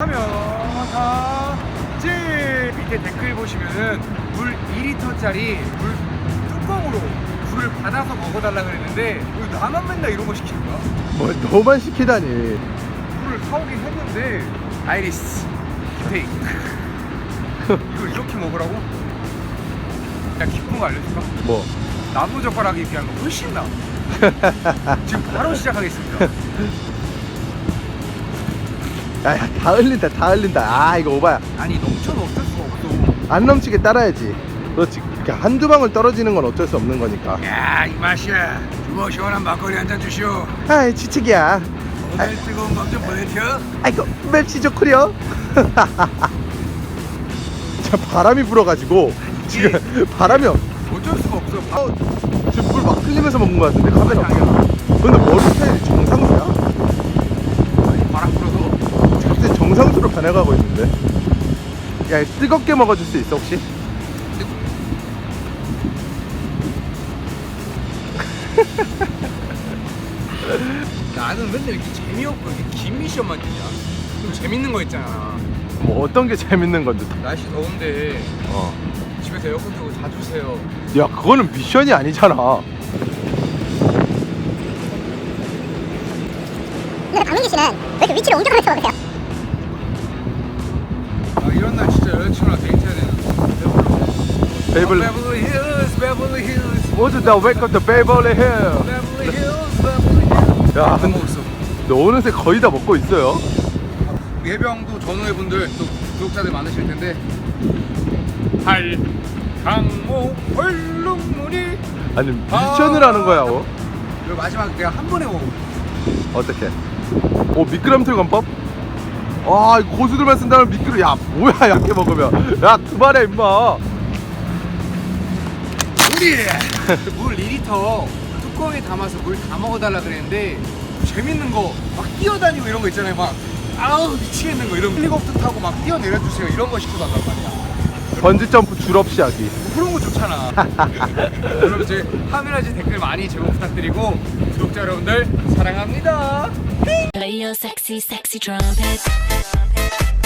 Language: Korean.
하면 다지 밑에 댓글 보시면은 물 2리터짜리 물 뚜껑으로 물을 받아서 먹어달라 그랬는데 왜 나만 맨날 이런 거 시키는 거야? 뭐 너만 시키다니 물을 사오긴 했는데 아이리스 기페이 이걸 이렇게 먹으라고? 야 기쁜 거 알려줄까? 뭐 나무 젓가락에 거 훨씬 나 지금 바로 시작하겠습니다 야야 다 흘린다 다 흘린다. 아 이거 오바야. 아니 넘쳐도 어쩔 수가 없어. 안 넘치게 따라야지. 그렇지. 이렇게 한두 방울 떨어지는 건 어쩔 수 없는 거니까. 야이 맛이야. 주모 시원한 막걸리 한 잔 주시오. 아이 지치기야. 오늘 뜨거운 밤 좀 보내줘 아이고 멸치 좋구려 자 바람이 불어가지고 지금 바람이 없 어쩔 수가 없어. 바- 어, 지금 물 막 흘리면서 먹는 거 같은데 카메라. 근데 머리 스타일이 정상수로 변해가고 있는데 야 뜨겁게 먹어줄 수 있어 혹시? 나는 맨날 이렇게 재미없고 이렇게 긴 미션만 주냐 좀 재밌는 거 있잖아 뭐 어떤 게 재밌는 건데 날씨 더운데 어. 집에서 에어컨 틀고 자주 세요 야 그거는 미션이 아니잖아 근데 강민기 씨는 왜 이렇게 위치를 옮겨가면서 그래요? 아 이런 날 진짜 여자친구랑 데이트해야 되는 베이블 베벌리 힐스 베벌리 힐스 모두 다 웨이크업 더 베이블리 힐 베벌리 힐스 베벌리 힐스 야, 다 근데- 먹었어 너 어느새 거의 다 먹고 있어요 예병도 전후회 분들 또 구독자들 많으실 텐데 할 강모 얼룩무늬 아니 미션을 하는 거야 어? 마지막 내가 한 번에 먹어 어떻게? 오 미끄럼틀 건법? 아 이거 고수들만 쓴다면 미끄러. 야 뭐야 약게 먹으면. 야 그만해 임마. 우리 물 2리터. 뚜껑에 담아서 물 다 먹어달라 그랬는데 재밌는 거 막 뛰어다니고 이런 거 있잖아요. 막 아우 미치겠는 거 이런 거. 헬리콥터 타고 막 뛰어내려 주세요. 이런 거 시켜달란 말이야. 번지점프 줄없이 하기. 뭐 그런 거 좋잖아. 여러분 제 하늘아지 댓글 많이 제보 부탁드리고 구독자 여러분들 사랑합니다 Play your sexy, sexy trumpet.